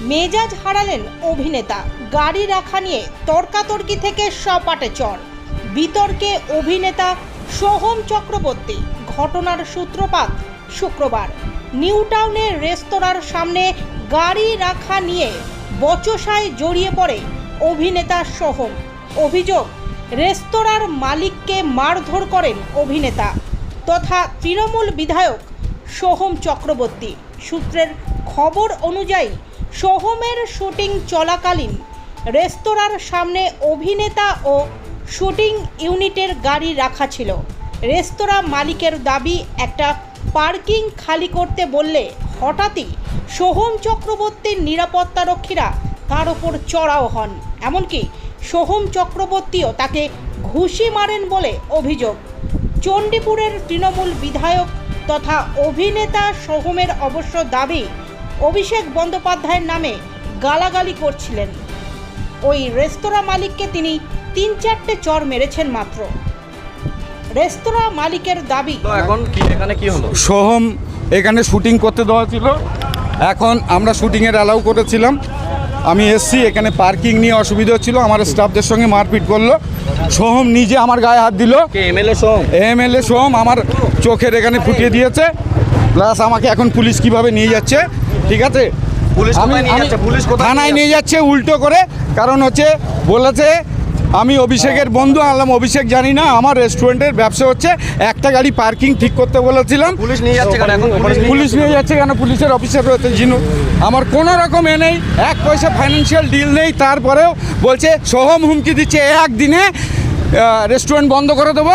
মেজাজ হারালেন অভিনেতা। গাড়ি রাখা নিয়ে তর্কাতর্কি থেকে সপাটে চর। বিতর্কে অভিনেতা সোহম চক্রবর্তী। ঘটনার সূত্রপাত শুক্রবার। নিউ টাউনের রেস্তোরাঁর সামনে গাড়ি রাখা নিয়ে বচসায় জড়িয়ে পড়ে অভিনেতা সোহম। অভিযোগ, রেস্তোরাঁর মালিককে মারধর করেন অভিনেতা তথা তৃণমূল বিধায়ক সোহম চক্রবর্তী। সূত্রের খবর অনুযায়ী সোহমের শুটিং চলাকালীন রেস্তোরাঁর সামনে অভিনেতা ও শুটিং ইউনিটের গাড়ি রাখা ছিল। রেস্তোরাঁ মালিকের দাবি, একটা পার্কিং খালি করতে বললে হঠাৎই সোহম চক্রবর্তীর নিরাপত্তারক্ষীরা তার ওপর চড়াও হন। এমনকি সোহম চক্রবর্তীও তাকে ঘুষি মারেন বলে অভিযোগ। চণ্ডীপুরের তৃণমূল বিধায়ক তথা অভিনেতা সোহমের অবশ্য দাবি অভিষেক বন্দ্যোপাধ্যায়ের নামে গালাগালি করছিলেন। ওই রেস্তোরাঁ মালিককে তিনি তিন চারটে চর মেরেছেন মাত্র। রেস্তোরাঁ মালিকের দাবি এখন কি এখানে কি হলো? সোহম এখানে শুটিং করতে দেওয়া ছিল। এখন আমরা শুটিংয়ের অ্যালাউ করেছিলাম। আমি এসছি এখানে পার্কিং নিয়ে অসুবিধা হচ্ছিল আমার স্টাফদের সঙ্গে মারপিট করল। সোহম নিজে আমার গায়ে হাত দিল। কে এমএলএ সোম এমএলএ সোহম আমার চোখের এখানে ফুটিয়ে দিয়েছে। প্লাস আমাকে এখন পুলিশ কীভাবে নিয়ে যাচ্ছে? ঠিক আছে? পুলিশ নিয়ে যাচ্ছে? পুলিশ থানায় নিয়ে যাচ্ছে উল্টো করে। কারণ হচ্ছে বলেছে আমি অভিষেকের বন্ধু আনলাম অভিষেক জানি না আমার রেস্টুরেন্টের ব্যবসা হচ্ছে একটা গাড়ি পার্কিং ঠিক করতে বলেছিলাম। পুলিশ নিয়ে যাচ্ছে কেন পুলিশ নিয়ে পুলিশ নিয়ে যাচ্ছে কেন? পুলিশের অফিসার রয়েছে জিনু। আমার কোনো রকম এ নেই এক পয়সা ফাইন্যান্সিয়াল ডিল নেই তারপরেও বলছে সোহম হুমকি দিচ্ছে একদিনে রেস্টুরেন্ট বন্ধ করে দেবো।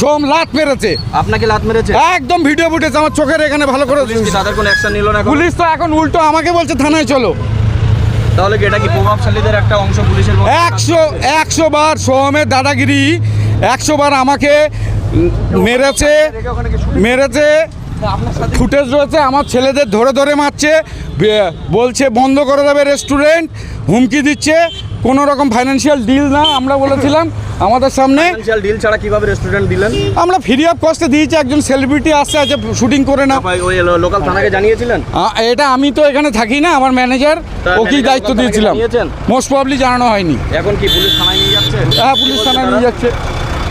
সোম লাত মেরেছে। আপনাকে লাত মেরেছে? একদম ভিডিও ফুটেজ আমার চোখের এখানে ভালো করে তাদের কোনো অ্যাকশন নিল না? পুলিশ তো এখন উল্টো আমাকে বলছে থানায় চলো। তাহলে এটা কি প্রভাবশালীদের একটা অংশ পুলিশের একশো একশো বার সোহমের দাদাগিরি একশো বার আমাকে মেরেছে মেরেছে ফুটেজ রয়েছে আমার ছেলেদের ধরে ধরে মারছে বলছে বন্ধ করে দেবে রেস্টুরেন্ট হুমকি দিচ্ছে কোনো রকম ফাইন্যান্সিয়াল ডিল না আমরা বলেছিলাম আমাদের সামনে ডিল ছাড়া কীভাবে রেস্টুরেন্ট দিলেন? আমরা ফ্রি অফ কস্টে দিয়েছি একজন সেলিব্রিটি আসছে আছে শুটিং করে না। ওই লোকাল থানাকে জানিয়েছিলেন? এটা আমি তো এখানে থাকি না আমার ম্যানেজার ও ওকেই দায়িত্ব দিয়েছিলাম। মোস্ট প্রবলি জানানো হয়নি। এখন কি পুলিশ থানায় নিয়ে যাচ্ছে? হ্যাঁ পুলিশ থানায় নিয়ে যাচ্ছে।